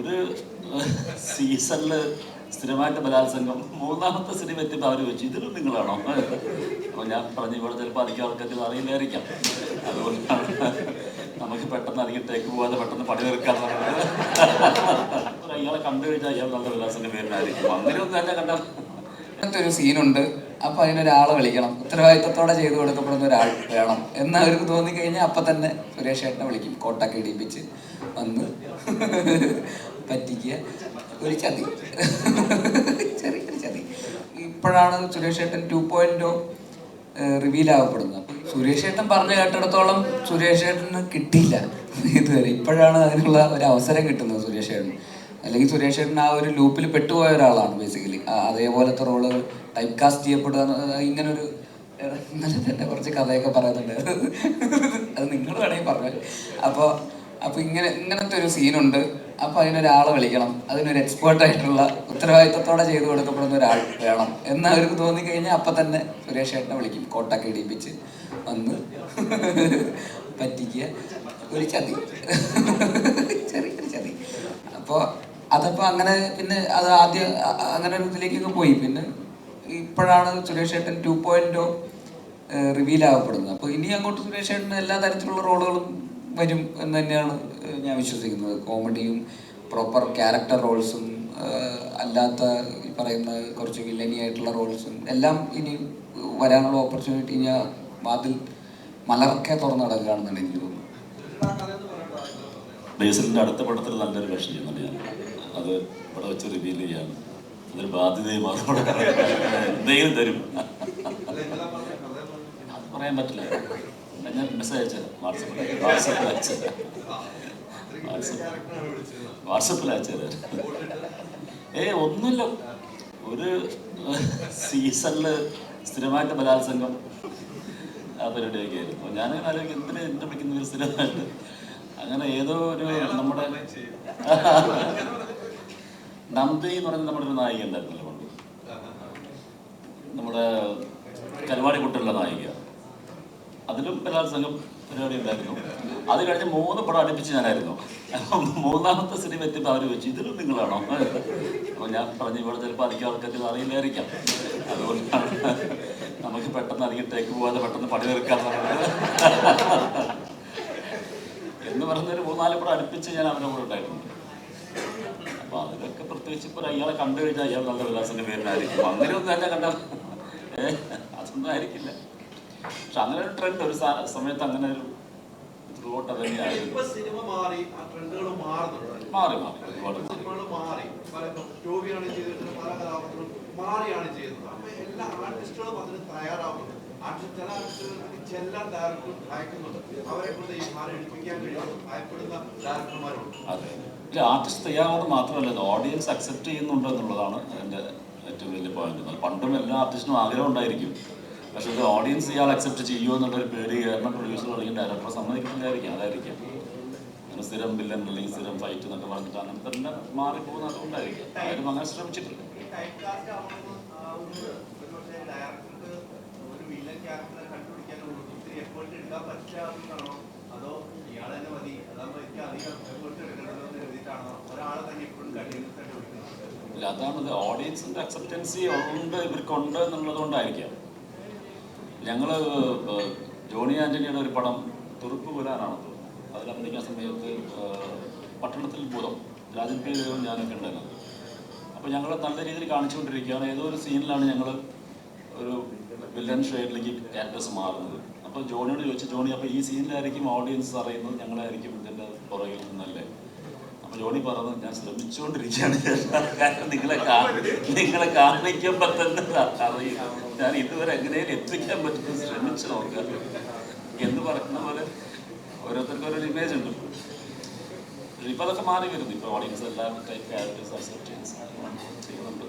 ഒരു സീസണിൽ സ്ഥിരമായിട്ട് ബലാത്സംഗം. മൂന്നാമത്തെ സിനിമ എത്തിയപ്പോൾ അവർ വെച്ചു ഇതിലും നിങ്ങളാണോ? അപ്പോൾ ഞാൻ പറഞ്ഞു ഇവിടെ ചിലപ്പോൾ അധികം ആൾക്കാർക്ക് ഇത് അറിയില്ലായിരിക്കാം. അതുകൊണ്ടാണ് നമുക്ക് പെട്ടെന്ന് അധികം ടേക്ക് പോകാതെ പെട്ടെന്ന് പണി തീർക്കാൻ പറഞ്ഞത് അയാളെ കണ്ടു കഴിഞ്ഞാൽ അയാൾ നല്ല ബലാത്സംഗം പേരിലായിരിക്കും അങ്ങനെയൊന്നും തന്നെ കണ്ട അങ്ങനത്തെ ഒരു സീനുണ്ട്. അപ്പൊ അതിനൊരാളെ വിളിക്കണം. ഉത്തരവാദിത്തത്തോടെ ചെയ്തു കൊടുക്കപ്പെടുന്ന ഒരാൾ വേണം. എന്ന് അവർക്ക് തോന്നിക്കഴിഞ്ഞാൽ അപ്പൊ തന്നെ സുരേഷ് ഏട്ടനെ വിളിക്കും. കോട്ടൊക്കെ ഇടിപ്പിച്ച് വന്ന് പറ്റിക്കുക. ഒരു ചതി. ചെറിയൊരു ചതി. ഇപ്പോഴാണ് സുരേഷ് ഏട്ടൻ ടു പോയിന്റ് റിവീൽ ആവപ്പെടുന്നത്. സുരേഷ് ഏട്ടൻ പറഞ്ഞു കേട്ടിടത്തോളം സുരേഷ് ഏട്ടന് കിട്ടിയില്ല. ഇതുവരെ ഇപ്പോഴാണ് അതിനുള്ള ഒരു അവസരം കിട്ടുന്നത് സുരേഷ് ഏട്ടന്. അല്ലെങ്കിൽ സുരേഷ് ചേട്ടൻ ആ ഒരു ലൂപ്പിൽ പെട്ടുപോയ ഒരാളാണ് ബേസിക്കലി അതേപോലത്തെ റോൾ ടൈപ്പ് കാസ്റ്റ് ചെയ്യപ്പെടുക ഇങ്ങനെ ഇങ്ങനൊരു ഇന്നലെ തന്നെ കുറച്ച് കഥയൊക്കെ പറയുന്നുണ്ട്. അത് നിങ്ങൾ വേണമെങ്കിൽ പറഞ്ഞു അപ്പോൾ അപ്പോൾ ഇങ്ങനെ ഇങ്ങനത്തെ ഒരു സീനുണ്ട് അപ്പോൾ അതിനൊരാളെ വിളിക്കണം. അതിനൊരു എക്സ്പേർട്ട് ആയിട്ടുള്ള ഉത്തരവാദിത്തത്തോടെ ചെയ്തു കൊടുക്കപ്പെടുന്ന ഒരാൾ വേണം. എന്ന് അവർക്ക് തോന്നിക്കഴിഞ്ഞാൽ അപ്പം തന്നെ സുരേഷ് ചേട്ടനെ വിളിക്കും. കോട്ടൊക്കെ ഇടിപ്പിച്ച് വന്ന് പറ്റിക്കുക. ഒരു ചതി. ചെറിയൊരു ചതി. അപ്പോൾ അതപ്പോൾ അങ്ങനെ പിന്നെ അത് ആദ്യം അങ്ങനെ ഒരു ഇതിലേക്കൊക്കെ പോയി. പിന്നെ ഇപ്പോഴാണ് സുരേഷ് ഏട്ടൻ ടു പോയിന്റോ റിവീൽ ആവപ്പെടുന്നത്. അപ്പോൾ ഇനി അങ്ങോട്ട് സുരേഷ് ഏട്ടന് എല്ലാ തരത്തിലുള്ള റോളുകളും വരും എന്ന് തന്നെയാണ് ഞാൻ വിശ്വസിക്കുന്നത്. കോമഡിയും പ്രോപ്പർ ക്യാരക്ടർ റോൾസും അല്ലാത്ത ഈ പറയുന്ന കുറച്ച് വില്ലനി ആയിട്ടുള്ള റോൾസും എല്ലാം ഇനി വരാനുള്ള ഓപ്പർച്യൂണിറ്റി ഞാൻ വാതിൽ മലർക്കെ തുറന്നു നടക്കുകയാണെന്നാണ് എനിക്ക് തോന്നുന്നത് അടുത്ത പടത്തിൽ നല്ലൊരു വേഷം ഞാൻ. അത് ഇവിടെ വെച്ച് റിവീൽ ചെയ്യാണ്. അതൊരു ബാധ്യതയും അതോടെ എന്തെങ്കിലും തരും. അത് പറയാൻ പറ്റില്ല. ഞാൻ മെസ്സേജ് അയച്ചത്. വാട്സപ്പിൽ വാട്സപ്പിൽ അയച്ചത്. വാട്സപ്പ് വാട്സപ്പിൽ അയച്ചത്. ഏ ഒന്നുമില്ല. ഒരു സീസണിൽ സ്ഥിരമായിട്ട് ബലാത്സംഗം ആ പരിപാടിയൊക്കെ ആയിരുന്നു. അപ്പോൾ ഞാനിങ്ങനെ ആലോചിക്കും എന്തിനാ എന്നെ വിളിക്കുന്നത് സ്ഥിരമായിട്ട്? അങ്ങനെ ഏതോ ഒരു നമ്മുടെ നന്ദി എന്ന് പറയുന്നത് നമ്മുടെ ഒരു നായിക ഉണ്ടായിരുന്നല്ലോ പണ്ട് നമ്മുടെ കരുവാടി കുട്ടിയുള്ള നായിക. അതിലും ബലാത്സംഗം പരിപാടി ഉണ്ടായിരുന്നു. അത് കഴിഞ്ഞ് മൂന്ന് പടം അടുപ്പിച്ച് ഞാനായിരുന്നു. മൂന്നാമത്തെ സിനിമ എത്തിയപ്പോൾ അവർ വെച്ചു ഇതിലും നിങ്ങളാണോ? അപ്പോൾ ഞാൻ പറഞ്ഞു ഇവിടെ ചിലപ്പോൾ അധികം ആൾക്കാർക്ക് അറിയില്ലായിരിക്കാം അതുകൊണ്ടാണ് നമുക്ക് പെട്ടെന്ന് അധികം ടേക്ക് പോകാതെ പെട്ടെന്ന് പണി തീർക്കാൻ എന്ന് പറഞ്ഞൊരു മൂന്നാൽ പടം അടുപ്പിച്ച് ഞാൻ അവരുടെ കൂടെ ഉണ്ടായിരുന്നു. അപ്പൊ അതിനൊക്കെ പ്രത്യേകിച്ച് ഇപ്പൊ അയാളെ കണ്ടു കഴിഞ്ഞാൽ അയാൾ നല്ല വിലാസന്റെ പേരിലായിരിക്കും. അങ്ങനെയൊന്നും അല്ല കണ്ട? അതൊന്നും ആയിരിക്കില്ല. പക്ഷെ അങ്ങനെ ഒരു ട്രെൻഡ് ഒരു സമയത്ത് അങ്ങനെ ഒരു ത്രൂ ഔട്ട് അത് തന്നെയായിരുന്നു ഇപ്പൊ സിനിമ മാറി ആ ട്രെൻഡുകൾ മാറുന്നുണ്ട്? മാറി മാറി. ഒരുപാട് മാറി. സിനിമകൾ മാറി. പല ടോബിയാണ് ചെയ്തിട്ടുള്ളത് പല കഥാപാത്രങ്ങളും മാറിയാണ് ചെയ്യുന്നത്. അപ്പൊ എല്ലാ ആർട്ടിസ്റ്റുകളും അതിന് തയ്യാറാവുന്നു അതെ. ആർട്ടിസ്റ്റ് തയ്യാറാവുന്നത് മാത്രമല്ല ഓഡിയൻസ് അക്സെപ്റ്റ് ചെയ്യുന്നുണ്ട് എന്നുള്ളതാണ് എന്റെ ഏറ്റവും വലിയ പോയിന്റ് പണ്ടും എല്ലാ ആർട്ടിസ്റ്റിനും ആഗ്രഹം ഉണ്ടായിരിക്കും. പക്ഷെ ഇത് ഓഡിയൻസ് ഇയാൾ അക്സെപ്റ്റ് ചെയ്യുമോ എന്നുള്ളൊരു പേടി കാരണം പ്രൊഡ്യൂസർ അല്ലെങ്കിൽ ഡയറക്ടർ സമ്മതിക്കുന്നില്ലായിരിക്കും അതായിരിക്കും. അങ്ങനെ സ്ഥിരം വില്ലൻ അല്ലെങ്കിൽ സ്ഥിരം ഫൈറ്റ് എന്നൊക്കെ പറഞ്ഞിട്ട് അങ്ങനെ തന്നെ മാറിപ്പോകുന്നത് അതുകൊണ്ടായിരിക്കും. അങ്ങനെ ശ്രമിച്ചിട്ടില്ല ഈ ടൈപ്പ് കാസ്റ്റ് ആവുമ്പോൾ ഒരുപക്ഷെ ഡയറക്ടർക്ക് ഒരു വില്ലൻ ക്യാരക്ടറെ കണ്ടുപിടിക്കാൻ ഒത്തിരി എഫേർട്ട് എടുക്കാൻ പറ്റാവുന്നതാണോ അതോ ഇയാൾ തന്നെ മതി അതാകുമ്പോൾ എനിക്ക് അധികം എഫേർട്ട് എടുക്കണമല്ലോ എന്ന് എഴുതിയിട്ടാണോ ഒരാളെ തന്നെ ഇപ്പോഴും കണ്ടിന്യൂസ് കണ്ടുപിടിക്കുന്നത് ഇല്ല. അതാണ് ഓഡിയൻസിന്റെ അക്സെപ്റ്റൻസി ഉണ്ട് ഇവർക്കുണ്ട് എന്നുള്ളത് കൊണ്ടായിരിക്കാം ഞങ്ങൾ ജോണി ആന്റണിയുടെ ഒരു പടം തുറുപ്പ് പുരാനാണ് തോന്നുന്നത് അതിൽ അഭിനയിക്കുന്ന സമയത്ത് പട്ടണത്തിൽ ഭൂതം രാജൻ ഞാനൊക്കെ ഉണ്ടായിരുന്നു. അപ്പോൾ ഞങ്ങൾ നല്ല രീതിയിൽ കാണിച്ചുകൊണ്ടിരിക്കുകയാണ്. ഏതോ ഒരു സീനിലാണ് ഞങ്ങൾ ഒരു വില്ലൻ ഷെയ്ഡിലേക്ക് ക്യാരക്ടേഴ്സ് മാറുന്നത്. അപ്പോൾ ജോണിയോട് ചോദിച്ചു ജോണി അപ്പോൾ ഈ സീനിലായിരിക്കും ഓഡിയൻസ് അറിയുന്നത്? ഞങ്ങളായിരിക്കും ഇതിന്റെ പുറകിൽ നിന്നല്ലേ? ജോണി പറഞ്ഞു ഞാൻ ശ്രമിച്ചുകൊണ്ടിരിക്കുകയാണ് കാരണം നിങ്ങളെ നിങ്ങളെ കാണിക്കുമ്പോൾ തന്നെ അറിയാം. ഞാൻ ഇതുവരെ എങ്ങനെയും എത്തിക്കാൻ പറ്റുന്നത് ശ്രമിച്ചു നോക്കാം എന്ന് പറയുന്ന പോലെ ഓരോരുത്തർക്കും ഓരോ ഇമേജ് ഉണ്ട്. ഇപ്പൊ അതൊക്കെ മാറി വരുന്നു. ഇപ്പൊ ഓഡിയൻസ് എല്ലാം ടൈപ്പ് അക്സെപ്റ്റ് ചെയ്യുന്നുണ്ട്.